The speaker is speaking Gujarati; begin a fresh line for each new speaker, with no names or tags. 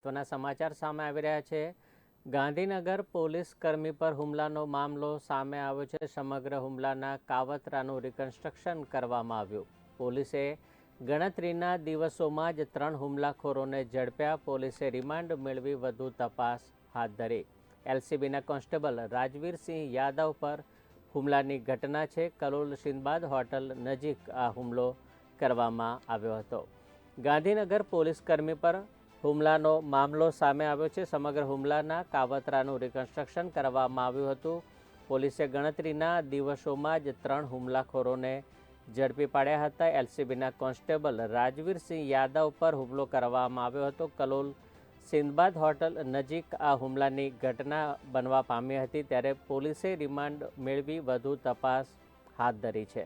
મહત્વના સમાચાર સામે આવી રહ્યા છે. ગાંધીનગર પોલીસ કર્મી પર હુમલાનો મામલો સામે આવ્યો છે. સમગ્ર હુમલાના કાવતરાનું રિકન્સ્ટ્રક્શન કરવામાં આવ્યું. પોલીસે ગણતરીના દિવસોમાં જ ત્રણ હુમલાખોરોને ઝડપ્યા. પોલીસે રિમાન્ડ મેળવી વધુ તપાસ હાથ ધરી. એલસીબીના કોન્સ્ટેબલ રાજવીરસિંહ યાદવ પર હુમલાની ઘટના છે. કલોલ સિંદબાદ હોટલ નજીક આ હુમલો કરવામાં આવ્યો હતો. ગાંધીનગર પોલીસ કર્મી પર હુમલાનો મામલો સામે આવ્યો છે. સમગ્ર હુમલાના કાવતરાનું રિકન્સ્ટ્રક્શન કરવામાં આવ્યું હતું. પોલીસે ગણતરીના દિવસોમાં જ ત્રણ હુમલાખોરોને ઝડપી પાડ્યા હતા. એલસીબીના કોન્સ્ટેબલ રાજવીરસિંહ યાદવ પર હુમલો કરવામાં આવ્યો હતો. કલોલ સિંદબાદ હોટલ નજીક આ હુમલાની ઘટના બનવા પામી હતી. ત્યારે પોલીસે રિમાન્ડ મેળવી વધુ તપાસ હાથ ધરી છે.